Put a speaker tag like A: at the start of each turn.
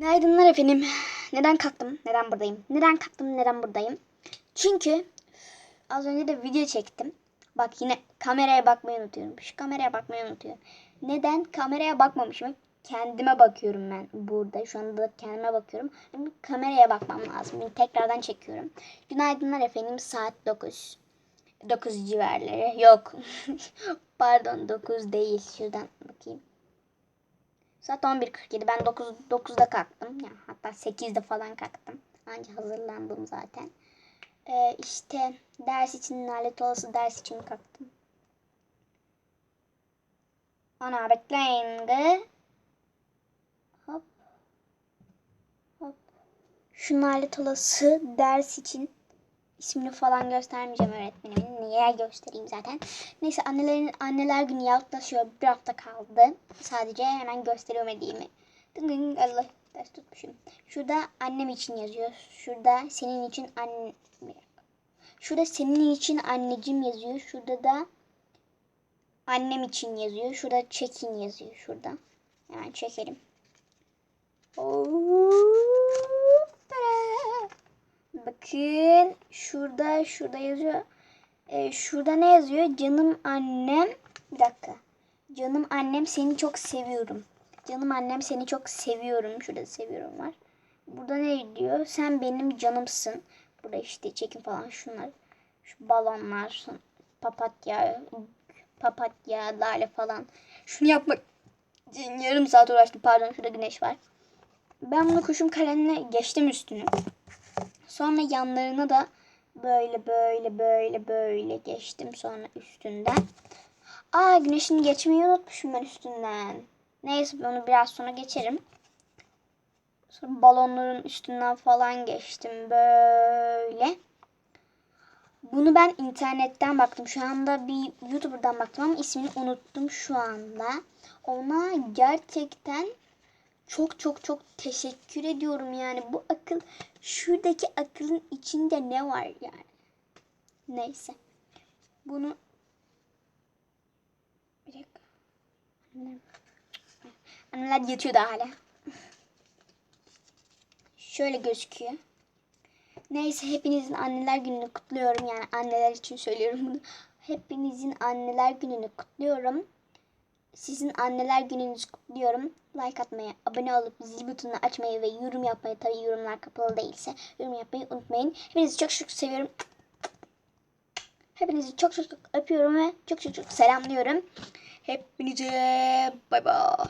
A: Günaydınlar efendim. Neden kalktım? Neden buradayım? Neden kalktım? Neden buradayım? Çünkü az önce de video çektim. Bak yine kameraya bakmayı unutuyorum. Şu kameraya bakmayı unutuyorum. Neden? Kameraya bakmamışım. Kendime bakıyorum ben burada. Şu anda da kendime bakıyorum. Ama Kameraya bakmam lazım. Şimdi tekrardan çekiyorum. Günaydınlar efendim. Saat 9. 9 civarları. Yok. Pardon 9 değil. Şuradan bakayım. Saat 11.47. Ben 9, 9'da kalktım. Yani hatta 8'de falan kalktım. Anca hazırlandım zaten. Ee, işte ders için lanet olası ders için kalktım. Ana bekleyin. Hop. Hop. Şu lanet olası ders için ismini falan göstermeyeceğim öğretmenimin. Niye göstereyim zaten. Neyse annelerin anneler günü yaklaşıyor. Bir hafta kaldı. Sadece hemen gösteriyorum hediyemi. Allah ders tutmuşum. Şurada annem için yazıyor. Şurada senin için anne... Şurada senin için anneciğim yazıyor. Şurada da annem için yazıyor. Şurada çekin yazıyor. Şurada. Hemen çekelim. Hoppala. Bakın şurada şurada yazıyor. Ee, şurada ne yazıyor? Canım annem. Bir dakika. Canım annem seni çok seviyorum. Canım annem seni çok seviyorum. Şurada seviyorum var. Burada ne diyor? Sen benim canımsın. Burada işte çekim falan şunlar. Şu balonlar. Papatya. Papatya, lale falan. Şunu yapmak için yarım saat uğraştım. Pardon şurada güneş var. Ben bunu kuşum kalemine geçtim üstünü. Sonra yanlarına da böyle böyle böyle böyle geçtim sonra üstünden. Aa güneşini geçmeyi unutmuşum ben üstünden. Neyse onu biraz sonra geçerim. Sonra balonların üstünden falan geçtim böyle. Bunu ben internetten baktım. Şu anda bir YouTuber'dan baktım ama ismini unuttum şu anda. Ona gerçekten çok çok çok teşekkür ediyorum yani bu akıl şuradaki akılın içinde ne var yani. Neyse. Bunu bir dakika. Annem. Yatıyor da hala. Şöyle gözüküyor. Neyse hepinizin anneler gününü kutluyorum. Yani anneler için söylüyorum bunu. Hepinizin anneler gününü kutluyorum. Sizin anneler gününüzü kutluyorum. Like atmayı, abone olup zil butonunu açmayı ve yorum yapmayı tabii yorumlar kapalı değilse yorum yapmayı unutmayın. Hepinizi çok çok seviyorum. Hepinizi çok çok çok öpüyorum ve çok çok çok selamlıyorum. Hepinize bay bay.